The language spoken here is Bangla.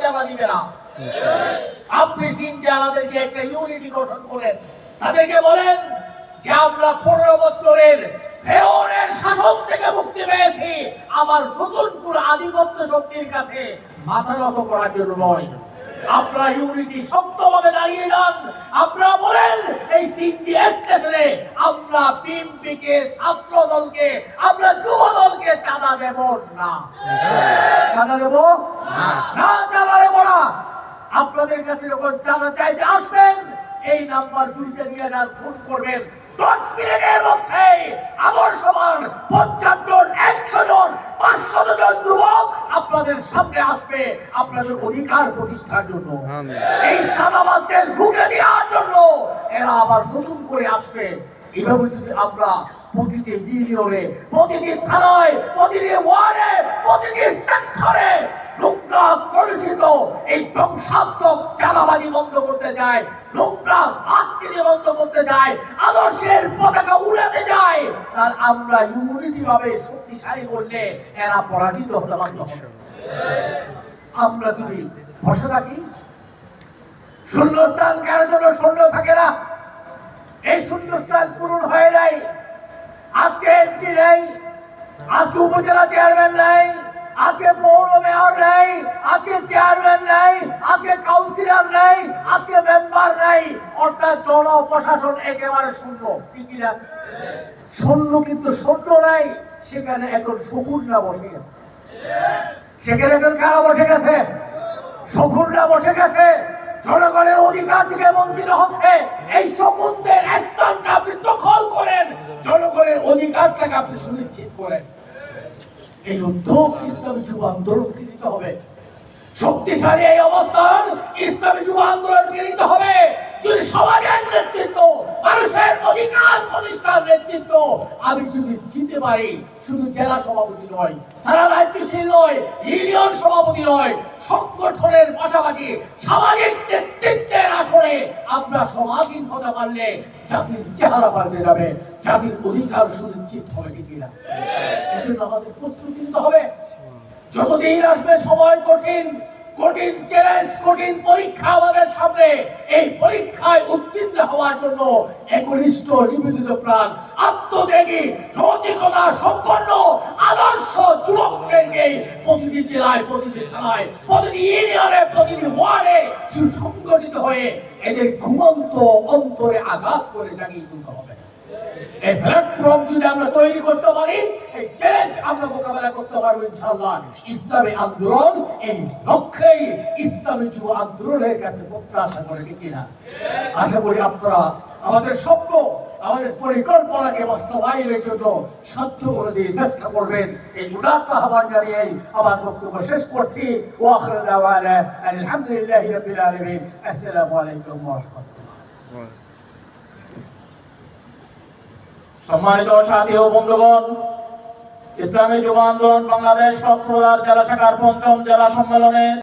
চালা দিবে না। আপনি চিন্তা আমাদেরকে একটা ইউনিটি গঠন করেন। তাদেরকে বলেন যে, আমরা পনেরো বছরের শাসন থেকে মুক্তি পেয়েছি। আমার নতুন কোন আধিপত্য শক্তির কাছে মাথা নত করার জন্য নয়। আপনারা ইউনিটি শক্তভাবে দাঁড়িয়ে যান। আপনারা বলেন, এই সিটি স্টেশনে আমরা বিএনপিকে ছাত্র আমরা যুব দলকে চাঁদা দেব না। চাঁদা দেব? না। চাঁদা দেব না। আপনাদের কাছে যখন চাঁদা চাইতে আসবেন এই নাম্বার দুইটা নিয়ে যান ফোন করবেন। দশ মিনিটের মধ্যে আদর্শমান পঞ্চাশ জন একশো জন পাঁচশো জন যুবক আপনাদের সামনে আসবে আপনাদের অধিকার প্রতিষ্ঠার জন্য। এই সাদাবাদদের রুখে দেওয়ার জন্য এরা আবার নতুন করে আসবে। এভাবে যদি আমরা প্রতিটি ইউনিয়নে প্রতিটি থানায়, প্রতিটি ওয়ার্ডে, প্রতিটি সেক্টরে নোংরা কলুষিত এই ধ্বংসাত্মক চালাবাজি বন্ধ করতে চায়, নোংরা বন্ধ করতে চায়, আদর্শের পতাকা উড়াতে যায় আর আমরা ইউনিটি ভাবে শক্তিশালী করলে এরা পরাজিত হতে বাধ্য হবে। আমরা যদি থাকি শূন্যস্থান কেন জন্য শূন্য থাকে না। এই শূন্যস্থান পূরণ হয়ে যায় আজকে এমপি নেই, আজকে উপজেলা চেয়ারম্যান নেই, আজকে পৌর মেয়র নেই, আজকে চেয়ারম্যান নেই, আজকে কাউন্সিলর নেই, আজকে মেম্বার নেই, অর্থাৎ জন প্রশাসন একেবারে শূন্য। কি না? শূন্য কিন্তু শূন্য নাই, সেখানে এখন শকুনরা বসে গেছে। সেখানে এখন কারা বসে গেছে? শকুনরা বসে গেছে। জনগণের অধিকার থেকে বঞ্চিত হচ্ছে। এই শকুনদের স্থানটা আপনি দখল করেন। জনগণের অধিকারটাকে আপনি সুনিশ্চিত করেন। এই উদ্যোগ ইসলামী যুব আন্দোলনকে নিতে হবে। শক্তিশালী এই অবস্থান নেতৃত্ব, আমি যদি দিতে পারি, শুধু জেলা সভাপতি নয় থানা দায়িত্বশীল নয়, ইউনিয়ন সভাপতি নয়, সংগঠনের পাশাপাশি সামাজিক নেতৃত্বের আসরে আমরা সমাজীন হতে পারলে জাতির চেহারা পাল্টে যাবে, জাতির অধিকার সুনিশ্চিত হবে কিনা এজন্য আমাদের প্রস্তুতি নিতে হবে। যতদিন আসবে সময় কঠিন কঠিন চ্যালেঞ্জ কঠিন পরীক্ষা আমাদের সামনে। এই পরীক্ষায় উত্তীর্ণ হওয়ার জন্য একনিষ্ঠ, নিবেদিত প্রাণ, আত্মত্যাগী, নৈতিকতা সম্পন্ন, আদর্শ যুবকদেরকে প্রতিটি জেলায়, প্রতিটি থানায়, প্রতিটি ইউনিয়নে, প্রতিটি ওয়ার্ডে সুসংগঠিত হয়ে এদের ঘুমন্ত অন্তরে আঘাত করে জাগিয়ে তুলতে হবে। আমাদের স্বপ্ন, আমাদের পরিকল্পনাকে বাস্তবায়নের জন্য সাধ্য অনুযায়ী চেষ্টা করবেন। এই উদাত্ত আহ্বান জানিয়ে আমার বক্তব্য শেষ করছি। ওয়াখির দাওয়ানা আলহামদুলিল্লাহি আসসালামু আলাইকুম রাহমাতুল্লাহ। সম্মানিত সাথী ও বন্ধুগণ ইসলামী যুব আন্দোলন বাংলাদেশ কক্সবাজার জেলা শাখার পঞ্চম জেলা সম্মেলনে